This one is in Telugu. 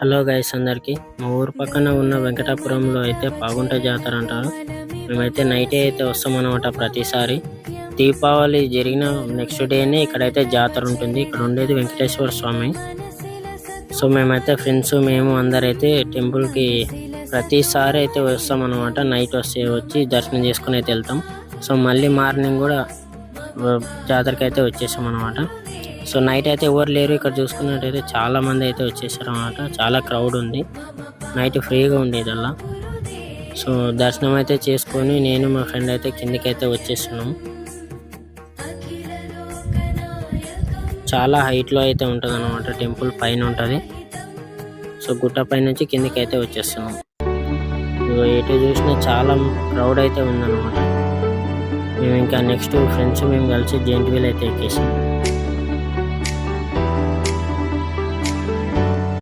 హలో గైస్ అందరికి. మా ఊరు పక్కన ఉన్న వెంకటాపురంలో అయితే పాగుంట జాతర అంటారు. మేమైతే నైట్ అయితే వస్తాం అనమాట ప్రతిసారి. దీపావళి జరిగిన నెక్స్ట్ డేనే ఇక్కడైతే జాతర ఉంటుంది. ఇక్కడ ఉండేది వెంకటేశ్వర స్వామి. సో మేమైతే ఫ్రెండ్స్ మేము అందరైతే టెంపుల్కి ప్రతిసారి అయితే వస్తాం నైట్ వస్తే వచ్చి దర్శనం చేసుకుని అయితే వెళ్తాం. సో మళ్ళీ మార్నింగ్ కూడా జాతరకి అయితే వచ్చేసాం అనమాట సో నైట్ అయితే ఎవరు లేరు. ఇక్కడ చూసుకున్నట్టయితే చాలా మంది అయితే వచ్చేసారు అనమాట చాలా క్రౌడ్ ఉంది. నైట్ ఫ్రీగా ఉండేది అలా సో దర్శనం అయితే చేసుకొని నేను మా ఫ్రెండ్ అయితే కిందకైతే అయితే వచ్చేస్తున్నాం. చాలా హైట్లో అయితే ఉంటుంది అనమాట టెంపుల్ పైన ఉంటుంది. సో గుట్ట పై నుంచి కిందకైతే అయితే వచ్చేస్తున్నాం ఎటు చూసినా చాలా క్రౌడ్ అయితే ఉందన్నమాట. మేము ఇంకా నెక్స్ట్ ఫ్రెండ్స్ మేము కలిసి జెంట్ వీల్ అయితే ఎక్కేసాం.